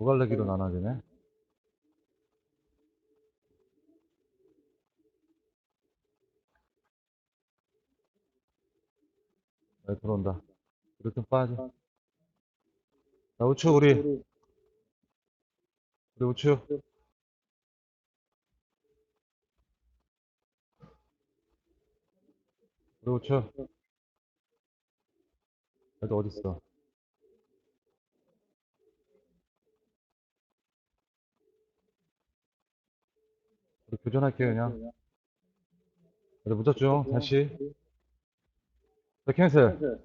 도갈래기로 나눠지네. 네, 들어온다. 이렇게 좀 빠져. 자, 우측, 우리. 우리 우측. 우리 우측. 애들 어딨어? 우리 교전할게요, 그냥. 애들 묻었죠? 다시. 자, 캔슬.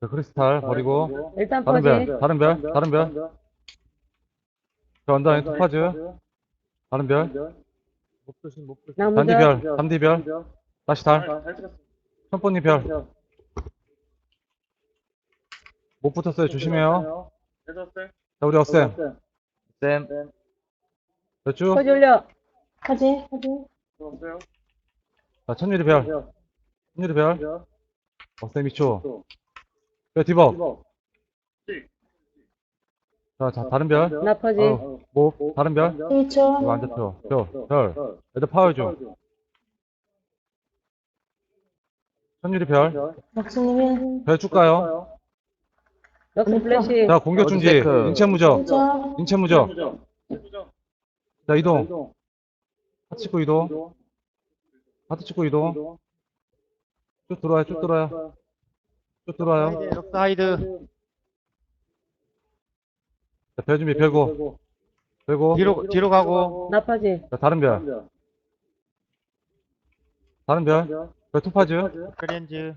자, 크리스탈 버리고. 일단 다른 퍼지. 별, 다른 별, 다른 별. 저 언더인 토파즈. 다른 별. 단디 별, 단디 별. 다시 달. 천번님 별. 못 붙었어요. 조심해요. 자, 우리 어쌤. 쌤, 됐죠? 퍼지 올려. 하지, 하지. 자, 천유리 별. 천유리 별. 어쌤 2초. 별 디버. 자, 자, 다른 별. 나 퍼지. 어, 뭐, 다른 별. 1초. 이거 안 잡혀. 별, 별. 애들 파워 좀. 천유리 별. 박수님은 별쭉 가요. 역시 플래시. 자, 공격 중지. 어드테크. 인체 무적. 1초. 인체 무적. 자, 이동. 하트 찍고 이동. 하트 찍고 이동. 쭉 들어와요, 쭉 들어와요. 쭉 들어와요. 록사이드. 자, 별 준비, 별고. 별고. 뒤로, 뒤로 가고. 나 퍼지. 자, 다른 별. 다른 별. 별 투파즈. 크렌즈.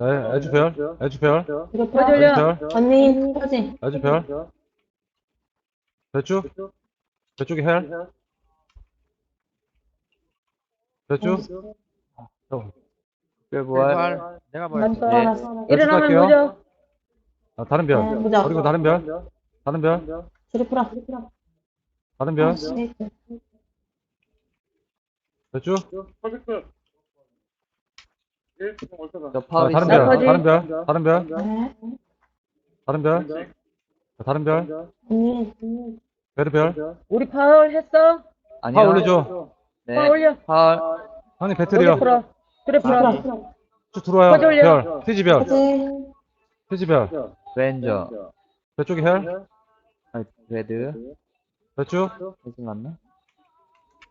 네, 에주 별. 에주 별. 이거 퍼지 펴. 올려. 별. 언니, 하지. 에주 별. 별쭉. 별쭉이 헬. 별쭉. 어, 부활. 내가 난 부활. 떠나서. 일어나면 갈게요. 무적. 아, 다른 별. 네, 무적. 그리고 다른 별. 다른 별. 트리플아. 다른 별. 네. 별쭉. 저 자, 파워 다른. 별. 나머지. 다른 별. 다른 별. 네. 다른 별. 자, 다른 별. 언니. 별의 별. 우리 파울 했어? 아니요. 파 올려줘. 네. 파울 올려. 파울. 형님 배틀이요. 풀어. 그래 풀어. 트리플아. 쭉 들어와요. 퍼즐 올려. 별. 티지 별. 하지. 티지 별. 렌저. 별쪽이 헬. 아, 레드. 별쭉. 무슨 맞나?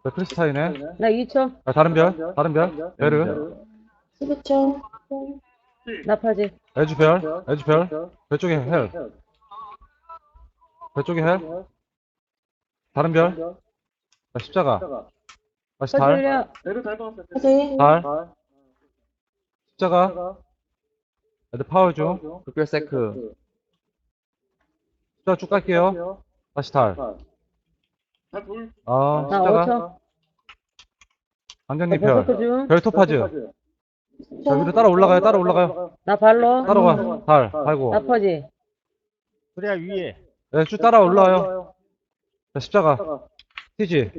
별 크리스타이네. 나 2초. 아, 다른 별. 다른 별. 베르. 렌저. 12초. 나 퍼지. 에주 별. 에주 별. 별쪽이 헬. 다른 별. 자, 십자가. 다시 달. 달. 십자가. 애들 파워 중. 극별 세크. 십자가 쭉 갈게요. 다시 달. 아, 나 십자가. 5초. 안경님 버서크 별. 중. 별 토파즈. 자, 위로 따라 올라가요. 따라 올라가요. 나 발로. 따라가. 달. 달고. 나 퍼지. 그래야 위에. 네, 쭉 따라 올라와요. 자, 십자가. 티지.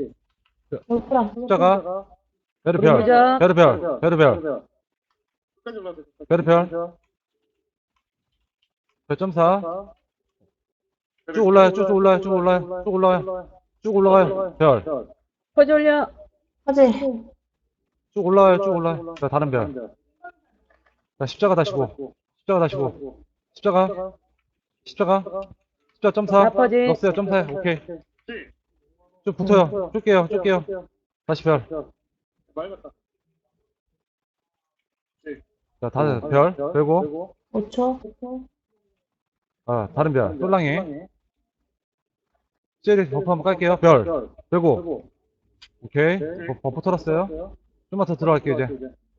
트리플아. 십자가. 베르 우리 별. 무적. 베르 별. 베르 별. 베르 별. 별점사. 쭉 올라요. 쭉 올라요. 쭉 올라요. 쭉 올라요. 쭉 올라가요. 별. 퍼지 올려. 하지. 쭉 올라와요. 쭉 올라요. 자, 다른 별. 자, 십자가 다시 고. 십자가 다시 고. 십자가. 십자가. 십자가 점사. 나. 넣었어요. 점사. 오케이. 쭉 붙어요. 쭉 깨요. 쭉 깨요. 다시 별. 자, 다른 별. 별고. 5초. 아, 다른 별. 솔랑이. 젤리 버프 한번 깔게요. 별. 별고. 오케이. 버- 버프 털었어요. 좀만 더 들어갈게요, 이제.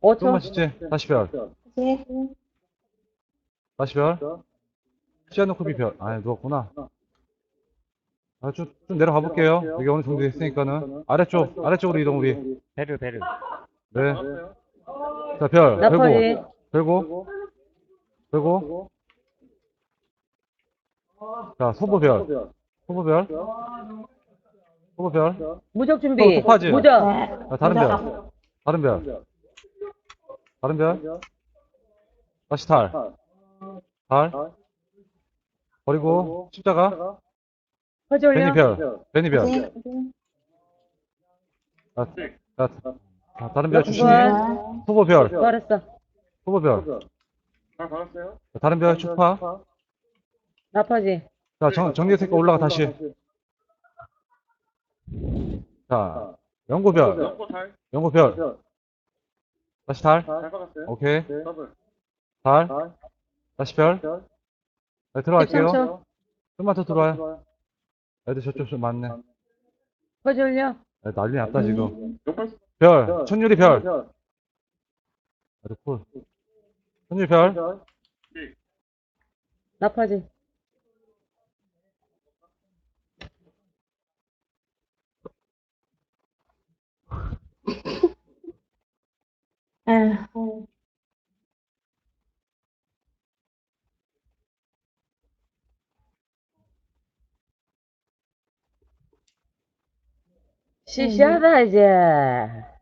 조금만 5초. 쉽지. 다시 별. 하지. 다시 별. 시아노코 비 별. 아, 누웠구나. 아, 쭉, 좀 내려가 볼게요. 여기 어느 정도 됐으니까는. 아래쪽, 아래쪽으로 이동, 우리. 베르, 베르. 네. 자, 별. 나 별고. 별고. 별고. 자, 소보별. 소보별. 소보별. 무적 준비. 또 토파즈. 무적. 네. 자, 다른 별. 다른 별. 다른 별. 다시 달. 달. 버리고, 십자가. 퍼지 올려. 베니별. 아, 다른 별 주시니. 후보별. 부활했어. 후보별. 자, 다른 별 추파. 나 퍼지. 자, 정, 정리했으니까 올라가 다시. 자, 연고별. 연고별. 다시 달. 오케이. 달. 다시 별. 네, 들어갈게요. 13초. 좀만 더 들어와요. 애들 저쪽 좀 많네. 퍼지 올려. 네, 난리 났다, 지금. 별. 천율이 별. 애들 쿨. 천율 별. 나 퍼지. 에휴. 시시하다, 이제.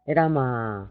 이라마.